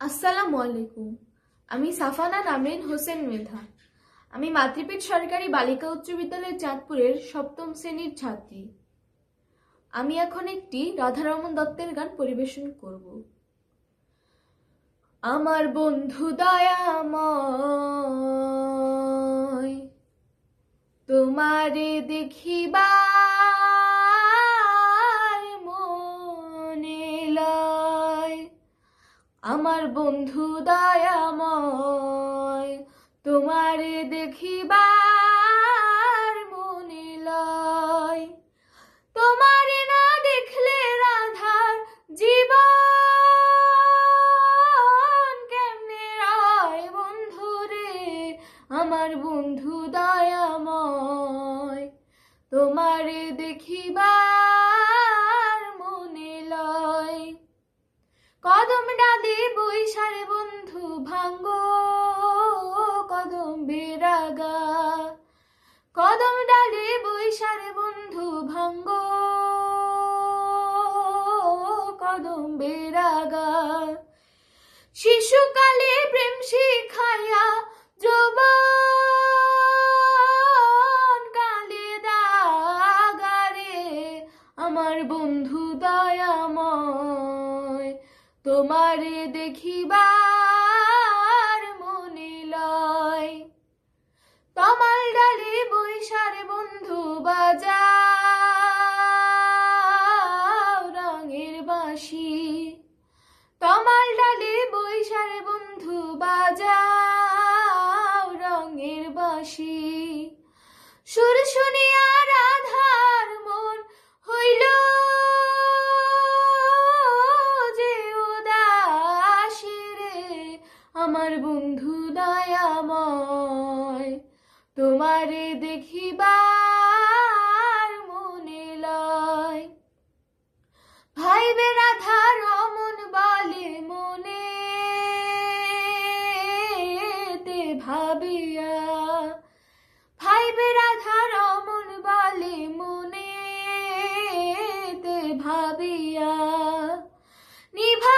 আসসালামু আলাইকুম। আমি সাফানা নামরিন হোসেন মেধা। আমি মাতৃপীঠ সরকারি বালিকা উচ্চ বিদ্যালয় চাঁদপুরের সপ্তম শ্রেণির ছাত্রী। আমি এখন একটি রাধারমন দত্তের গান পরিবেশন করব। আমার বন্ধু দয়াময়, তোমারে দেখিবার আমার বন্ধু দয়াময়, তোমারে দেখিবার মনে লয়। তোমারে না দেখলে রাধার জীবন কেমনে রায় বন্ধু রে? আমার বন্ধু দয়াময়, তোমারে দেখিবার ভাঙ্গ কদম বেরাগা কদম ডালে বৈশারে বন্ধু ভাঙ্গ কদম বেরাগা শিশুকালে প্রেম শিখাইয়া যৌবন কালে দাগারে আমার বন্ধু দয়াময়, তোমারে দেখিবার তমাল ডালে বৈশারে বন্ধু বাজাও রঙের বাঁশি। তমাল ডালে বৈশারে বন্ধু বাজাও রঙের বাঁশি। সুর শুনিয়া রাধার মন হইল যে উদাসী রে। আমার বন্ধু দয়াময়। তোমারে দেখিবার মনে লয়। ভাইবে রাধা রমন বলে মনে, তে ভাবিয়া। ভাইবে রাধা রমন বলে মনে, তে ভাবিয়া। নিভা